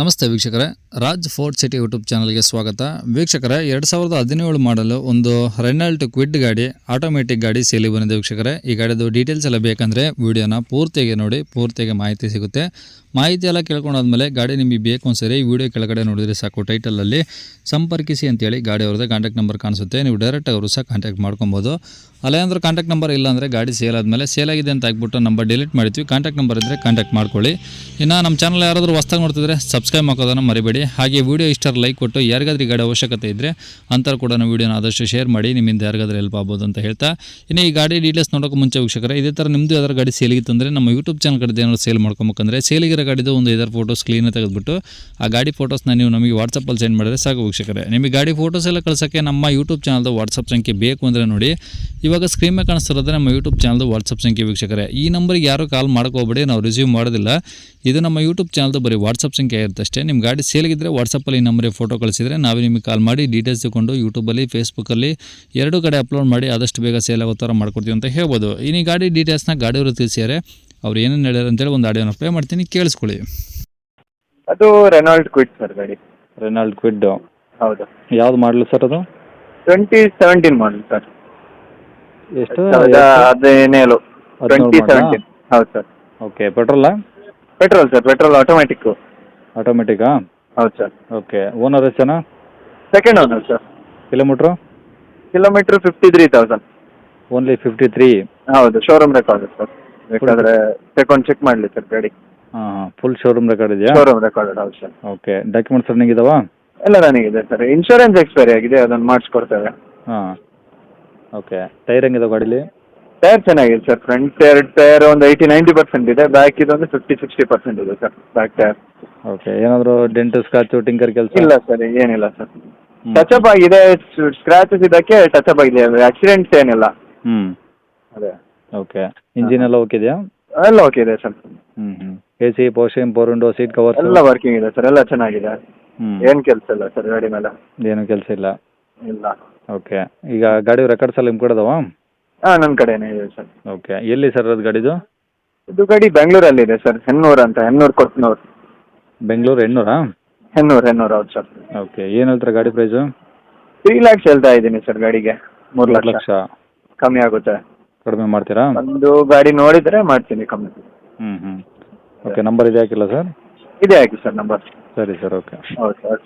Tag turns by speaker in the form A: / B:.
A: ನಮಸ್ತೆ ವೀಕ್ಷಕರೇ, Raj fort city YouTube ಚಾನಲ್ಗೆ ಸ್ವಾಗತ. ವೀಕ್ಷಕರೇ, ಎರಡು ಸಾವಿರದ ಹದಿನೇಳು ಮಾಡಲು ಒಂದು ರೆನಾಲ್ಟ್ ಕ್ವಿಡ್ ಗಾಡಿ ಆಟೋಮೆಟಿಕ್ ಗಾಡಿ ಸೇಲಿ ಬಂದಿದೆ ವೀಕ್ಷಕರೇ. ಈ ಗಾಡಿದು ಡೀಟೇಲ್ಸ್ ಎಲ್ಲ ಬೇಕಂದರೆ ವಿಡಿಯೋನ ಪೂರ್ತಿಯಾಗಿ ನೋಡಿ, ಪೂರ್ತಿಯಾಗಿ ಮಾಹಿತಿ ಸಿಗುತ್ತೆ. ಮಾಹಿತಿ ಎಲ್ಲ ಕೇಳ್ಕೊಂಡಾದ್ಮೇಲೆ ಗಾಡಿ ನಿಮಗೆ ಬೇಕು ಅನ್ಸರಿ ಈ ವಿಡಿಯೋ ಕೆಳಗಡೆ ನೋಡಿದರೆ ಸಾಕು ಟೈಟಲಲ್ಲಿ ಸಂಪರ್ಕಿಸಿ ಅಂತೇಳಿ ಗಾಡಿ ಅವ್ರದ್ದು ಕಾಂಟ್ಯಾಕ್ಟ್ ನಂಬರ್ ಕಾಣಿಸುತ್ತೆ. ನೀವು ಡೈರೆಕ್ಟ್ ಅವರು ಸಹ ಕಾಂಟ್ಯಾಕ್ಟ್ ಮಾಡ್ಕೊಬೋದು. ಅಲ್ಲೇ ಅಂದ್ರೆ ಕಾಂಟ್ಯಾಕ್ಟ್ ನಂಬರ್ ಇಲ್ಲ ಅಂದರೆ ಗಾಡಿ ಸೇಲ್ ಆದಮೇಲೆ ಸೇಲ್ ಆಗಿದೆ ಅಂತ ಆಗ್ಬಿಟ್ಟು ನಂಬರ್ ಡಿಲೀಟ್ ಮಾಡ್ತೀವಿ ಕಾಂಟ್ಯಾಕ್ಟ್ ನಂಬರ್ ಇದ್ದರೆ ಕಾಂಟ್ಯಾಕ್ಟ್ ಮಾಡ್ಕೊಳ್ಳಿ. ಇನ್ನು ನಮ್ಮ ಚಾನಲ್ ಯಾರಾದರೂ ಹೊಸ್ದಾಗಿ ನೋಡ್ತಿದ್ರೆ ಸಬ್ಸ್ಕ್ರೈಬ್ ಹಾಕೋದನ್ನು ಮರಿಬೇಡಿ. ಹಾಗೆ ವಿಡಿಯೋ ಇಷ್ಟರ ಲೈಕ್ ಕೊಟ್ಟು ಯಾರಿಗಾದ್ರೂ ಈ ಗಾಡಿ ಅವಶ್ಯಕತೆ ಇದ್ದರೆ ಅಂಥವ್ರು ಕೂಡ ವಿಡಿಯೋನ ಆದಷ್ಟು ಶೇರ್ ಮಾಡಿ, ನಿಮ್ಮಿಂದ ಯಾರಿಗಾದ್ರೂ ಹೆಲ್ಪ್ ಆಗ್ಬೋದು ಅಂತ ಹೇಳ್ತಾ. ಇನ್ನು ಈ ಗಾಡಿ ಡೀಟೇಲ್ಸ್ ನೋಡೋಕೆ ಮುಂಚೆ ವೀಕ್ಷಕರೇ, ಇದೇ ಥರ ನಿಮ್ಮದು ಯಾವ್ದಾರು ಗಾಡಿ ಸೇಲಿಗಿತ್ತು ಅಂದರೆ ನಮ್ಮ ಯೂಟ್ಯೂಬ್ ಚಾನಲ್ ಕಡೆ ಏನಾದ್ರು ಸೇಲ್ ಮಾಡ್ಕೊಬೇಕಂದ್ರೆ ಸೇಲಿಗಿರೋ ಗಾಡಿದು ಒಂದು ಐದಾರು ಫೋಟೋಸ್ ಕ್ಲೀನ್ ತೆಗೆದುಬಿಟ್ಟು ಆ ಗಾಡಿ ಫೋಟೋಸ್ನ ನೀವು ನಮಗೆ ವಾಟ್ಸಪ್ಪಲ್ಲಿ ಸೆಂಡ್ ಮಾಡಿದ್ರೆ ಸಾಕು ವೀಕ್ಷಕರೇ. ನಿಮಗೆ ಗಾಡಿ ಫೋಟೋಸ್ ಎಲ್ಲ ಕಳ್ಸೋಕ್ಕೆ ನಮ್ಮ ಯೂಟ್ಯೂಬ್ ಚಾನಲ್ದು ವಾಟ್ಸಪ್ ಸಂಖ್ಯೆ ಬೇಕು ಅಂದರೆ ನೋಡಿ ಇವಾಗ ಸ್ಕ್ರೀನ್ ಮೇಲೆ ಕಾಣಿಸ್ತಿರೋದ್ರೆ ನಮ್ಮ ಯೂಟ್ಯೂಬ್ ಚಾನಲ್ದು ವಾಟ್ಸಪ್ ಸಂಖ್ಯೆ ವೀಕ್ಷಕರೇ. ಈ ನಂಬರ್ಗೆ ಯಾರು ಕಾಲ್ ಮಾಡ್ಕೋಬೇಡಿ ನಾವು ರಿಸೀವ್ ಮಾಡೋದಿಲ್ಲ. ಇದು ನಮ್ಮ ಯೂಟ್ಯೂಬ್ ಚಾನಲ್ದು ಬರೀ ವಾಟ್ಸಪ್ ಸಂಖ್ಯೆ ಇರುತ್ತೆ ಅಷ್ಟೇ. ನಿಮ್ಮ ಗಾಡಿ ಸೇಲ್ಗಿದ್ರೆ ವಾಟ್ಸಪ್ಪಲ್ಲಿ ಈ ನಂಬರಿಗೆ ಫೋಟೋ ಕಳಿಸಿದರೆ ನಾವೇ ನಿಮಗೆ ಕಾಲ್ ಮಾಡಿ ಡೀಟೇಲ್ಸ್ ತಗೊಂಡು ಯೂಟ್ಯೂಬಲ್ಲಿ ಫೇಸ್ಬುಕ್ಕಲ್ಲಿ ಎರಡು ಕಡೆ ಅಪ್ಲೋಡ್ ಮಾಡಿ ಆದಷ್ಟು ಬೇಗ ಸೇಲ್ ಆಗೋ ಥರ ಮಾಡ್ಕೊಡ್ತೀವಿ ಅಂತ ಹೇಳ್ಬೋದು. ಇನ್ನು ಗಾಡಿ ಡೀಟೇಲ್ಸ್ನ ಗಾಡಿಯವರು ತಿಳಿಸಿದ್ದಾರೆ. ಅವ್ರು ಏನೇನು ಹೇಳ್ಯಾರ ಅಂತೇಳಿ ಒಂದು ಆಡಿಯೋನ ಪ್ಲೇ ಮಾಡ್ತೀನಿ. ಕೇಳಿಸ್ಕೊಳ್ಳಿ.
B: ಅದು ರೆನಾಲ್ಡ್ ಕ್ವಿಡ್ ಸರ್ ಗಾಡಿ.
A: ರೆನಾಲ್ಡ್ ಕ್ವಿಡ್
B: ಹೌದು.
A: ಯಾವ್ದು ಮಾಡಲು ಸರ್ ಅದು?
B: ಟ್ವೆಂಟಿ ಸೆವೆಂಟೀನ್ ಮಾಡಲು ಸರ್
A: ಎಷ್ಟು?
B: ಹದಿನೇಳು. ಟ್ವೆಂಟಿ ಸೆವೆಂಟೀನ್ ಹೌದು ಸರ್.
A: ಓಕೆ ಪೆಟ್ರೋಲಾ?
B: ಪೆಟ್ರೋಲ್ ಸರ್ ಪೆಟ್ರೋಲ್ ಆಟೋಮ್ಯಾಟಿಕ್
A: ಆಟೋಮೆಟಿಕಾ
B: ಹೌದು ಸರ್.
A: ಓಕೆ ಓನರ್ ಎಷ್ಟು ಜನ?
B: Second owner sir.
A: Kilometre
B: kilometre fifty three thousand
A: only fifty three
B: ಹೌದು ಶೋರೂಮ್ ರೆಕಾರ್ಡ್ ಸರ್. ಬೇಕಾದ್ರೆ ತಗೊಂಡು ಚೆಕ್ ಮಾಡಲಿ ಸರ್ ಗಾಡಿ.
A: ಹಾಂ ಹಾಂ ಫುಲ್ ಶೋರೂಮ್ ರೆಕಾರ್ಡ್ ಇದೆಯಾ?
B: ಶೋರೂಮ್ ರೆಕಾರ್ಡ್ ಹೌದು ಸರ್.
A: ಓಕೆ ಡಾಕ್ಯುಮೆಂಟ್ಸ್ ರನ್ನಿಂಗ್ ಇದಾವಾ?
B: ಎಲ್ಲ ನನಗಿದೆ ಸರ್. ಇನ್ಶೂರೆನ್ಸ್ ಎಕ್ಸ್ಪೈರಿ ಆಗಿದೆ ಅದನ್ನು ಮಾಡಿಸ್ಕೊಡ್ತೇವೆ.
A: ಹಾಂ. ಓಕೆ ಟೈರ್ ಹೆಂಗಿದೆ ಗಾಡೀಲಿ?
B: ಟೈರ್ ಚೆನ್ನಾಗಿದೆ ಸರ್ ಫ್ರಂಟ್ ಟೈರ್ ಟೈರ್ ಒಂದು ಏಯ್ಟಿ ನೈಂಟಿ ಪರ್ಸೆಂಟ್ ಇದೆ. ಬ್ಯಾಕ್ ಇದೊಂದು ಫಿಫ್ಟಿ ಸಿಕ್ಸ್ಟಿ ಪರ್ಸೆಂಟ್ ಇದೆ ಸರ್ ಬ್ಯಾಕ್ ಟೈರ್
A: ಓಕೆ ಏನಾದರೂ ಡೆಂಟು ಸ್ಕ್ರಾಚು ಟಿಂಕರ್ ಕೆಲಸ?
B: ಇಲ್ಲ ಸರ್ ಏನಿಲ್ಲ ಸರ್ ಟಚ್ ಅಪ್ ಆಗಿದೆ. ಸ್ಕ್ರಾಚಸ್ ಇದಕ್ಕೆ ಟಚ್ ಅಪ್ ಆಗಿದೆ. ಆಕ್ಸಿಡೆಂಟ್ ಏನಿಲ್ಲ.
A: ಹ್ಞೂ
B: ಅದೇ.
A: ಓಕೆ ಇಂಜಿನ್ ಎಲ್ಲ ಓಕೆ ಇದೆಯಾ?
B: ಎಲ್ಲ ಓಕೆ ಇದೆ ಸರ್
A: ಹ್ಞೂ ಹ್ಞೂ A C portion for window seat covers
B: ಎಲ್ಲ ವರ್ಕಿಂಗ್ ಇದೆ ಸರ್ ಎಲ್ಲ ಚೆನ್ನಾಗಿದೆ.
A: ಹ್ಞೂ
B: ಏನು ಕೆಲಸ ಇಲ್ಲ ಸರ್ ಗಾಡಿ ಮೇಲೆ.
A: ಏನು ಕೆಲಸ ಇಲ್ಲ?
B: ಇಲ್ಲ.
A: ಓಕೆ ಈಗ ಗಾಡಿ ರೆಕಾರ್ಡ್ಸ್ ಎಲ್ಲ ನಿಮ್ಮ ಕಡೆ ಅದಾವ
B: ಹಾಂ ನನ್ನ ಕಡೆನೇ ಇದೆ ಸರ್.
A: ಓಕೆ ಎಲ್ಲಿ ಸರ್ ಅದು ಗಾಡಿದು?
B: ಇದು ಗಾಡಿ ಬೆಂಗಳೂರಲ್ಲಿದೆ ಸರ್ ಹೆನ್ನೂರು ಅಂತ ಹೆನ್ನೂರು ಕೊಟ್ನೂರು.
A: ಬೆಂಗಳೂರು ಹೆಣ್ಣೂರ?
B: ಹೆನ್ನೂರು ಹೆನ್ನೂರು ಹೌದು ಸರ್.
A: ಓಕೆ ಏನು ಹೇಳ್ತಾರೆ ಗಾಡಿ ಪ್ರೈಸು
B: ತ್ರೀ ಲ್ಯಾಕ್ಸ್ ಹೇಳ್ತಾ ಇದ್ದೀನಿ ಸರ್ ಗಾಡಿಗೆ. ಮೂರು
A: ಮೂರು
B: ಲಕ್ಷ.
A: ಲಕ್ಷ.
B: ಕಮ್ಮಿ ಆಗುತ್ತೆ.
A: ಕಡಿಮೆ ಮಾಡ್ತೀರಾ?
B: ಒಂದು ಗಾಡಿ ನೋಡಿದ್ರೆ ಮಾಡ್ತೀನಿ ಕಮ್ಮಿ.
A: ಹ್ಞೂ ಹ್ಞೂ ಓಕೆ ನಂಬರ್ ಇದೆ ಹಾಕಿಲ್ಲ ಸರ್?
B: ಇದೆ ಹಾಕಿ ಸರ್ ನಂಬರ್
A: ಸರಿ ಸರ್ ಓಕೆ
B: ಓಕೆ ಸರ್.